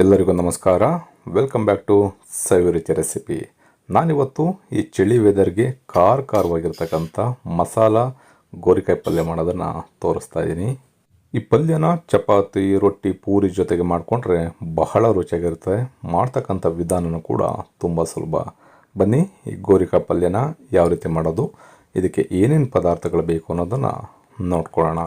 ಎಲ್ಲರಿಗೂ ನಮಸ್ಕಾರ. Welcome back to Saviruchi recipe ನಾನಿವತ್ತು ಈ ಚಳಿ ವೆದರ್ಗೆ ಖಾರ ಖಾರವಾಗಿರ್ತಕ್ಕಂಥ ಮಸಾಲ ಗೋರಿಕಾಯಿ ಪಲ್ಯ ಮಾಡೋದನ್ನು ತೋರಿಸ್ತಾ ಇದ್ದೀನಿ ಈ ಪಲ್ಯನ ಚಪಾತಿ, ರೊಟ್ಟಿ, ಪೂರಿ ಜೊತೆಗೆ ಮಾಡಿಕೊಂಡ್ರೆ ಬಹಳ ರುಚಿಯಾಗಿರುತ್ತೆ. ಮಾಡ್ತಕ್ಕಂಥ ವಿಧಾನನೂ ಕೂಡ ತುಂಬ ಸುಲಭ. ಬನ್ನಿ, ಈ ಗೋರಿಕಾಯಿ ಪಲ್ಯನ ಯಾವ ರೀತಿ ಮಾಡೋದು, ಇದಕ್ಕೆ ಏನೇನು ಪದಾರ್ಥಗಳು ಬೇಕು ಅನ್ನೋದನ್ನು ನೋಡ್ಕೊಳ್ಳೋಣ.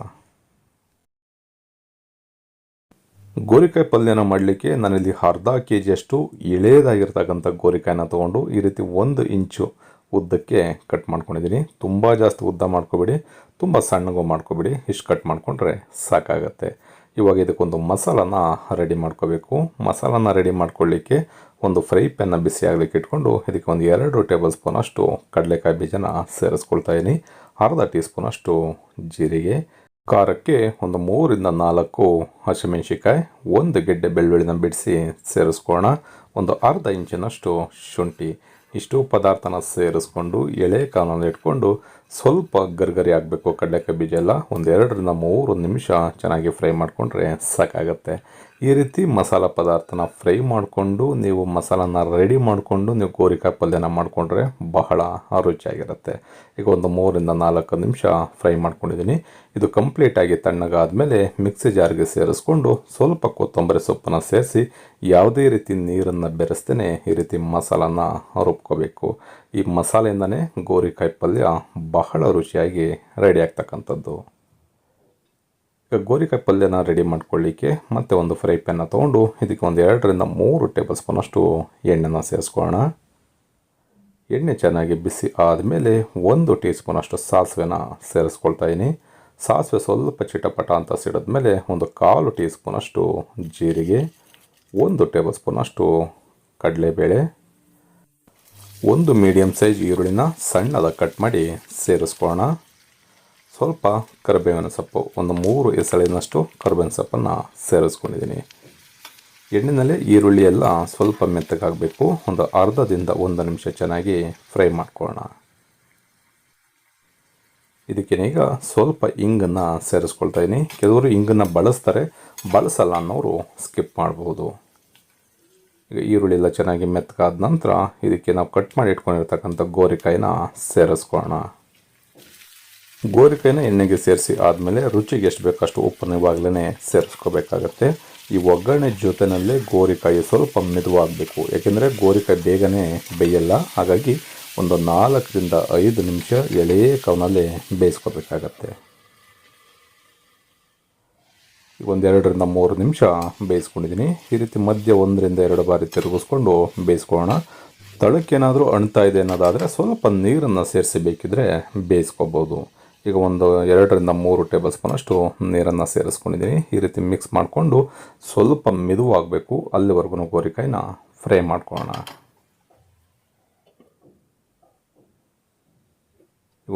ಗೋರಿಕಾಯಿ ಪಲ್ಯನ ಮಾಡಲಿಕ್ಕೆ ನಾನಿಲ್ಲಿ ಅರ್ಧ ಕೆ ಜಿಯಷ್ಟು ಎಳೆಯದಾಗಿರ್ತಕ್ಕಂಥ ಗೋರಿಕಾಯಿನ ತೊಗೊಂಡು ಈ ರೀತಿ ಒಂದು ಇಂಚು ಉದ್ದಕ್ಕೆ ಕಟ್ ಮಾಡ್ಕೊಂಡಿದ್ದೀನಿ. ತುಂಬ ಜಾಸ್ತಿ ಉದ್ದ ಮಾಡ್ಕೋಬೇಡಿ, ತುಂಬ ಸಣ್ಣಗೂ ಮಾಡ್ಕೊಬೇಡಿ. ಇಷ್ಟು ಕಟ್ ಮಾಡಿಕೊಂಡ್ರೆ ಸಾಕಾಗತ್ತೆ. ಇವಾಗ ಇದಕ್ಕೊಂದು ಮಸಾಲನ ರೆಡಿ ಮಾಡ್ಕೋಬೇಕು. ಮಸಾಲನ ರೆಡಿ ಮಾಡ್ಕೊಳ್ಳಿಕ್ಕೆ ಒಂದು ಫ್ರೈ ಪ್ಯಾನ್ನ ಬಿಸಿ ಆಗಲಿಕ್ಕೆ ಇಟ್ಕೊಂಡು ಇದಕ್ಕೆ ಒಂದು ಎರಡು ಟೇಬಲ್ ಸ್ಪೂನಷ್ಟು ಕಡಲೆಕಾಯಿ ಬೀಜನ ಸೇರಿಸ್ಕೊಳ್ತಾ ಇದ್ದೀನಿ ಅರ್ಧ ಟೀ ಸ್ಪೂನಷ್ಟು ಜೀರಿಗೆ ಖಾರಕ್ಕೆ ಒಂದು ಮೂರಿಂದ ನಾಲ್ಕು ಹಸಿಮೆಣಸಿಕಾಯಿ ಒಂದು ಗೆಡ್ಡೆ ಬೆಳ್ಳುಳ್ಳಿನ ಬಿಡಿಸಿ ಸೇರಿಸ್ಕೊಳ್ಳೋಣ. ಒಂದು ಅರ್ಧ ಇಂಚಿನಷ್ಟು ಶುಂಠಿ. ಇಷ್ಟು ಪದಾರ್ಥನ ಸೇರಿಸ್ಕೊಂಡು ಎಳೆ ಕಾಲಲ್ಲಿ ಇಟ್ಕೊಂಡು ಸ್ವಲ್ಪ ಗರ್ಗರಿ ಆಗಬೇಕು, ಕಡಲೆಕಾಯಿ ಬೀಜ ಎಲ್ಲ. ಒಂದು ಎರಡರಿಂದ ಮೂರು ನಿಮಿಷ ಚೆನ್ನಾಗಿ ಫ್ರೈ ಮಾಡಿಕೊಂಡ್ರೆ ಸಾಕಾಗತ್ತೆ. ಈ ರೀತಿ ಮಸಾಲ ಪದಾರ್ಥನ ಫ್ರೈ ಮಾಡಿಕೊಂಡು, ನೀವು ಮಸಾಲನ ರೆಡಿ ಮಾಡಿಕೊಂಡು, ನೀವು ಗೋರಿಕಾಯಿ ಪಲ್ಯನ ಮಾಡಿಕೊಂಡ್ರೆ ಬಹಳ ರುಚಿಯಾಗಿರುತ್ತೆ. ಈಗ ಒಂದು ಮೂರಿಂದ ನಾಲ್ಕು ನಿಮಿಷ ಫ್ರೈ ಮಾಡ್ಕೊಂಡಿದ್ದೀನಿ. ಇದು ಕಂಪ್ಲೀಟಾಗಿ ತಣ್ಣಗಾದಮೇಲೆ ಮಿಕ್ಸಿ ಜಾರ್ಗೆ ಸೇರಿಸ್ಕೊಂಡು ಸ್ವಲ್ಪ ಕೊತ್ತಂಬರಿ ಸೊಪ್ಪನ್ನು ಸೇರಿಸಿ ಯಾವುದೇ ರೀತಿ ನೀರನ್ನು ಬೆರೆಸ್ತೇನೆ ಈ ರೀತಿ ಮಸಾಲನ ರುಬ್ಕೋಬೇಕು. ಈ ಮಸಾಲೆಯಿಂದನೇ ಗೋರಿಕಾಯಿ ಪಲ್ಯ ಬಹಳ ರುಚಿಯಾಗಿ ರೆಡಿ ಆಗ್ತಕ್ಕಂಥದ್ದು. ಈಗ ಗೋರಿಕಾಯಿ ಪಲ್ಯನ ರೆಡಿ ಮಾಡ್ಕೊಳ್ಳಿಕ್ಕೆ ಮತ್ತೆ ಒಂದು ಫ್ರೈ ಪ್ಯಾನ್ನ ತೊಗೊಂಡು ಇದಕ್ಕೆ ಒಂದು ಎರಡರಿಂದ ಮೂರು ಟೇಬಲ್ ಸ್ಪೂನಷ್ಟು ಎಣ್ಣೆನ ಸೇರಿಸ್ಕೊಳ್ಳೋಣ. ಎಣ್ಣೆ ಚೆನ್ನಾಗಿ ಬಿಸಿ ಆದಮೇಲೆ ಒಂದು ಟೀ ಸ್ಪೂನಷ್ಟು ಸಾಸಿವೆನ ಸೇರಿಸ್ಕೊಳ್ತಾ ಇದ್ದೀನಿ ಸಾಸಿವೆ ಸ್ವಲ್ಪ ಚಿಟಪಟ ಅಂತ ಸಿಡಿದ್ಮೇಲೆ ಒಂದು ಕಾಲು ಟೀ ಸ್ಪೂನಷ್ಟು ಜೀರಿಗೆ, ಒಂದು ಟೇಬಲ್ ಸ್ಪೂನಷ್ಟು ಕಡಲೆಬೇಳೆ ಒಂದು ಮೀಡಿಯಮ್ ಸೈಜ್ ಈರುಳ್ಳಿನ ಸಣ್ಣದ ಕಟ್ ಮಾಡಿ ಸೇರಿಸ್ಕೊಳ್ಳೋಣ. ಸ್ವಲ್ಪ ಕರಿಬೇವಿನ ಸೊಪ್ಪು, ಒಂದು ಮೂರು ಎಸಳಿನಷ್ಟು ಕರಿಬೇವಿನ ಸೊಪ್ಪನ್ನು ಸೇರಿಸ್ಕೊಂಡಿದ್ದೀನಿ. ಎಣ್ಣೆಯಲ್ಲಿ ಈರುಳ್ಳಿ ಎಲ್ಲ ಸ್ವಲ್ಪ ಮೆತ್ತಗಾಗಬೇಕು. ಒಂದು ಅರ್ಧದಿಂದ ಒಂದು ನಿಮಿಷ ಚೆನ್ನಾಗಿ ಫ್ರೈ ಮಾಡ್ಕೊಳ್ಳೋಣ. ಇದಕ್ಕೇನೀಗ ಸ್ವಲ್ಪ ಇಂಗನ್ನು ಸೇರಿಸ್ಕೊಳ್ತಾ ಇದ್ದೀನಿ ಕೆಲವರು ಇಂಗನ್ನು ಬಳಸ್ತಾರೆ, ಬಳಸಲ್ಲ ಅನ್ನೋರು ಸ್ಕಿಪ್ ಮಾಡ್ಬೋದು. ಈಗ ಈರುಳ್ಳಿ ಎಲ್ಲ ಚೆನ್ನಾಗಿ ಮೆತ್ತಗಾದ ನಂತರ ಇದಕ್ಕೆ ನಾವು ಕಟ್ ಮಾಡಿ ಇಟ್ಕೊಂಡಿರ್ತಕ್ಕಂಥ ಗೋರಿಕಾಯಿನ ಸೇರಿಸ್ಕೊಳ್ಳೋಣ. ಗೋರಿಕಾಯಿನ ಎಣ್ಣೆಗೆ ಸೇರಿಸಿ ಆದಮೇಲೆ ರುಚಿಗೆ ಎಷ್ಟು ಬೇಕಷ್ಟು ಉಪ್ಪನ್ನು ಇವಾಗಲೇ ಸೇರಿಸ್ಕೋಬೇಕಾಗತ್ತೆ. ಈ ಒಗ್ಗರಣೆ ಜೊತೆಯಲ್ಲೇ ಗೋರಿಕಾಯಿ ಸ್ವಲ್ಪ ಮೆದುವಾಗಬೇಕು. ಯಾಕೆಂದರೆ ಗೋರಿಕಾಯಿ ಬೇಗನೆ ಬೇಯಲ್ಲ. ಹಾಗಾಗಿ ಒಂದು ನಾಲ್ಕರಿಂದ ಐದು ನಿಮಿಷ ಎಳೆಯೇ ಕವನಲ್ಲೇ ಬೇಯಿಸ್ಕೋಬೇಕಾಗತ್ತೆ. ಒಂದೆರಡರಿಂದ ಮೂರು ನಿಮಿಷ ಬೇಯಿಸ್ಕೊಂಡಿದ್ದೀನಿ. ಈ ರೀತಿ ಮಧ್ಯ ಒಂದರಿಂದ ಎರಡು ಬಾರಿ ತಿರುಗಿಸ್ಕೊಂಡು ಬೇಯಿಸ್ಕೊಳ್ಳೋಣ. ತಳಕ್ಕೇನಾದರೂ ಅಣ್ತಾ ಇದೆ ಅನ್ನೋದಾದರೆ ಸ್ವಲ್ಪ ನೀರನ್ನು ಸೇರಿಸಿ ಬೇಕಿದ್ರೆ ಬೇಯಿಸ್ಕೋಬೋದು. ಈಗ ಒಂದು ಎರಡರಿಂದ ಮೂರು ಟೇಬಲ್ ಸ್ಪೂನಷ್ಟು ನೀರನ್ನು ಸೇರಿಸ್ಕೊಂಡಿದ್ದೀನಿ. ಈ ರೀತಿ ಮಿಕ್ಸ್ ಮಾಡಿಕೊಂಡು ಸ್ವಲ್ಪ ಮೆದುವಾಗಬೇಕು. ಅಲ್ಲಿವರೆಗೂ ಗೋರಿಕಾಯಿನ ಫ್ರೈ ಮಾಡ್ಕೊಳ್ಳೋಣ.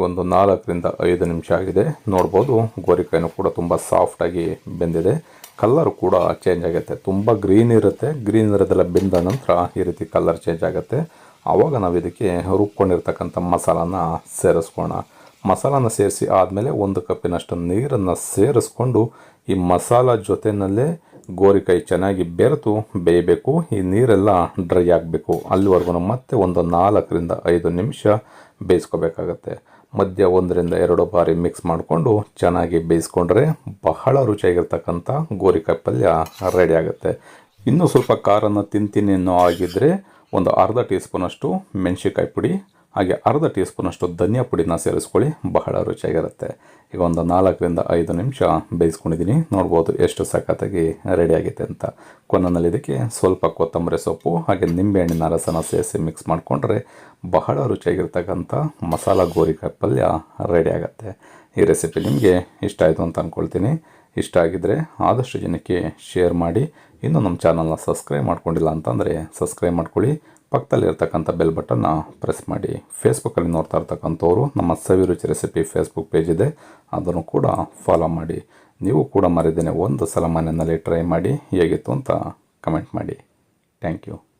ಒಂದು ನಾಲ್ಕರಿಂದ ಐದು ನಿಮಿಷ ಆಗಿದೆ. ನೋಡ್ಬೋದು, ಗೋರಿಕಾಯಿನೂ ಕೂಡ ತುಂಬ ಸಾಫ್ಟಾಗಿ ಬೆಂದಿದೆ. ಕಲ್ಲರ್ ಕೂಡ ಚೇಂಜ್ ಆಗುತ್ತೆ. ತುಂಬ ಗ್ರೀನ್ ಇರುತ್ತೆ. ಗ್ರೀನ್ ಇರೋದೆಲ್ಲ ಬೆಂದ ನಂತರ ಈ ರೀತಿ ಕಲ್ಲರ್ ಚೇಂಜ್ ಆಗುತ್ತೆ. ಆವಾಗ ನಾವು ಇದಕ್ಕೆ ರುಬ್ಕೊಂಡಿರ್ತಕ್ಕಂಥ ಮಸಾಲಾನ ಸೇರಿಸ್ಕೋಣ ಮಸಾಲಾನ ಸೇರಿಸಿ ಆದಮೇಲೆ ಒಂದು ಕಪ್ಪಿನಷ್ಟು ನೀರನ್ನು ಸೇರಿಸ್ಕೊಂಡು ಈ ಮಸಾಲ ಜೊತೆಯಲ್ಲೇ ಗೋರಿಕಾಯಿ ಚೆನ್ನಾಗಿ ಬೆರೆತು ಬೇಯಬೇಕು. ಈ ನೀರೆಲ್ಲ ಡ್ರೈ ಆಗಬೇಕು. ಅಲ್ಲಿವರೆಗೂ ಮತ್ತೆ ಒಂದು ನಾಲ್ಕರಿಂದ ಐದು ನಿಮಿಷ ಬೇಯಿಸ್ಕೋಬೇಕಾಗತ್ತೆ. ಮಧ್ಯ ಒಂದರಿಂದ ಎರಡು ಬಾರಿ ಮಿಕ್ಸ್ ಮಾಡಿಕೊಂಡು ಚೆನ್ನಾಗಿ ಬೇಯಿಸ್ಕೊಂಡ್ರೆ ಬಹಳ ರುಚಿಯಾಗಿರ್ತಕ್ಕಂಥ ಗೋರಿಕಾಯಿ ಪಲ್ಯ ರೆಡಿ ಆಗುತ್ತೆ. ಇನ್ನೂ ಸ್ವಲ್ಪ ಖಾರನ ತಿಂತೀನಿ ಅನ್ನೋ ಆಗಿದ್ದರೆ ಒಂದು ಅರ್ಧ ಟೀ ಸ್ಪೂನಷ್ಟು ಮೆಣಸಿಕಾಯಿ ಪುಡಿ ಹಾಗೆ ಅರ್ಧ ಟೀ ಸ್ಪೂನಷ್ಟು ಧನಿಯಾ ಪುಡಿನ ಸೇರಿಸ್ಕೊಳ್ಳಿ. ಬಹಳ ರುಚಿಯಾಗಿರುತ್ತೆ. ಈಗ ಒಂದು ನಾಲ್ಕರಿಂದ ಐದು ನಿಮಿಷ ಬೇಯಿಸ್ಕೊಂಡಿದ್ದೀನಿ. ನೋಡ್ಬೋದು ಎಷ್ಟು ಸಖತ್ತಾಗಿ ರೆಡಿಯಾಗಿದೆ ಅಂತ. ಕೊನೆಯಲ್ಲಿ ಇದಕ್ಕೆ ಸ್ವಲ್ಪ ಕೊತ್ತಂಬರಿ ಸೊಪ್ಪು ಹಾಗೆ ನಿಂಬೆಹಣ್ಣಿನ ರಸನ ಸೇರಿಸಿ ಮಿಕ್ಸ್ ಮಾಡಿಕೊಂಡ್ರೆ ಬಹಳ ರುಚಿಯಾಗಿರ್ತಕ್ಕಂಥ ಮಸಾಲ ಗೋರಿಕಾಯಿ ಪಲ್ಯ ರೆಡಿ ಆಗುತ್ತೆ. ಈ ರೆಸಿಪಿ ನಿಮಗೆ ಇಷ್ಟ ಆಯಿತು ಅಂತ ಅಂದ್ಕೊಳ್ತೀನಿ ಇಷ್ಟ ಆಗಿದ್ದರೆ ಆದಷ್ಟು ಜನಕ್ಕೆ ಶೇರ್ ಮಾಡಿ. ಇನ್ನೂ ನಮ್ಮ ಚಾನಲ್ನ ಸಬ್ಸ್ಕ್ರೈಬ್ ಮಾಡ್ಕೊಂಡಿಲ್ಲ ಅಂತಂದರೆ ಸಬ್ಸ್ಕ್ರೈಬ್ ಮಾಡ್ಕೊಳ್ಳಿ. ಪಕ್ಕದಲ್ಲಿರ್ತಕ್ಕಂಥ ಬೆಲ್ ಬಟನ್ನ ಪ್ರೆಸ್ ಮಾಡಿ. ಫೇಸ್ಬುಕ್ಕಲ್ಲಿ ನೋಡ್ತಾ ಇರ್ತಕ್ಕಂಥವ್ರು, ನಮ್ಮ ಸವಿರುಚಿ ರೆಸಿಪಿ ಫೇಸ್ಬುಕ್ ಪೇಜ್ ಇದೆ. ಅದನ್ನು ಕೂಡ ಫಾಲೋ ಮಾಡಿ. ನೀವು ಕೂಡ ಮರಿದೇನೆ ಒಂದು ಸಲ ಮನೆಯಲ್ಲಿ ಟ್ರೈ ಮಾಡಿ. ಹೇಗಿತ್ತು ಅಂತ ಕಮೆಂಟ್ ಮಾಡಿ. Thank you